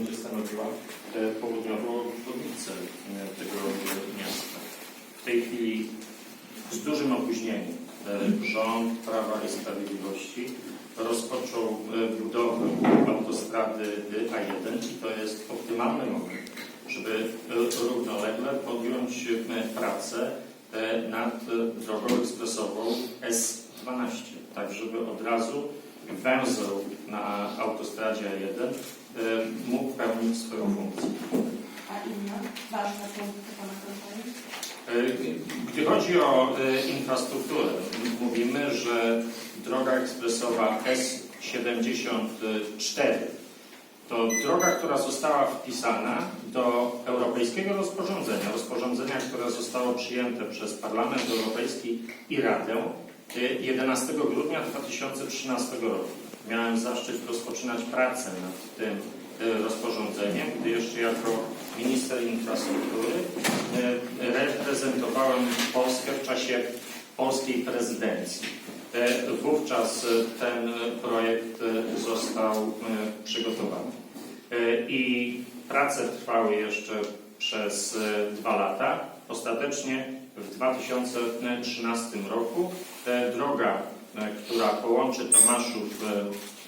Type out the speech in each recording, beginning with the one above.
będzie stanowiła e, południową obwodnicę e, tego miasta. W tej chwili z dużym opóźnieniem e, rząd Prawa i Sprawiedliwości rozpoczął budowę autostrady e, A1 i to jest optymalny moment, żeby równolegle podjąć pracę nad drogą ekspresową S12, tak żeby od razu węzeł na autostradzie A1 e, mógł pełnić swoją funkcję. A inne ważne punkty Pana? E, Gdy chodzi o e, infrastrukturę, mówimy, że droga ekspresowa S74 to droga, która została wpisana do europejskiego rozporządzenia, rozporządzenia, które zostało przyjęte przez Parlament Europejski i Radę e, 11 grudnia 2013 roku. Miałem zaszczyt rozpoczynać pracę nad tym e, rozporządzeniem, gdy jeszcze jako minister infrastruktury e, reprezentowałem Polskę w czasie polskiej prezydencji. E, Wówczas ten projekt został przygotowany. I prace trwały jeszcze przez dwa lata. Ostatecznie w 2013 roku droga, która połączy Tomaszów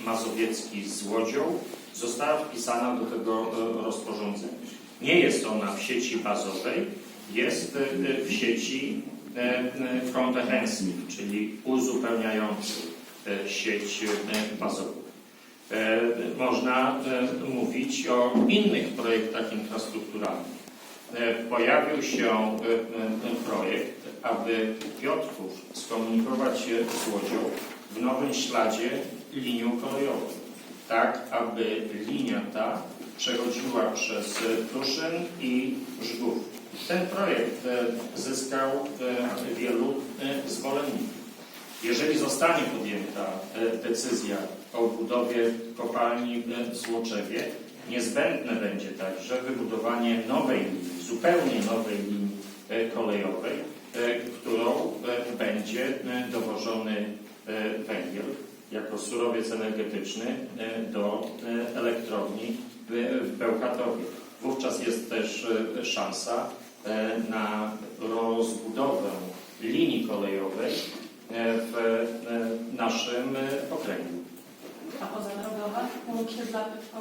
e, Mazowiecki z Łodzią, została wpisana do tego e, rozporządzenia. Nie jest ona w sieci bazowej, jest e, w sieci e, e, comprehensive, czyli uzupełniającej e, sieć e, bazową. E, Można e, mówić o innych projektach infrastrukturalnych. E, Pojawił się e, e, projekt, aby Piotrków się z Łodzią w nowym śladzie linią kolejową, tak aby linia ta przechodziła przez Kruszyn i Żgów. Ten projekt e, zyskał e, wielu e, zwolenników. Jeżeli zostanie podjęta decyzja o budowie kopalni w Złoczewie, niezbędne będzie także wybudowanie nowej linii, zupełnie nowej linii kolejowej, będzie dowożony e, węgiel jako surowiec energetyczny e, do e, elektrowni w Bełchatowie. Wówczas jest też szansa na rozbudowę linii kolejowej w naszym okręgu. A punkty dla Piotrkowa?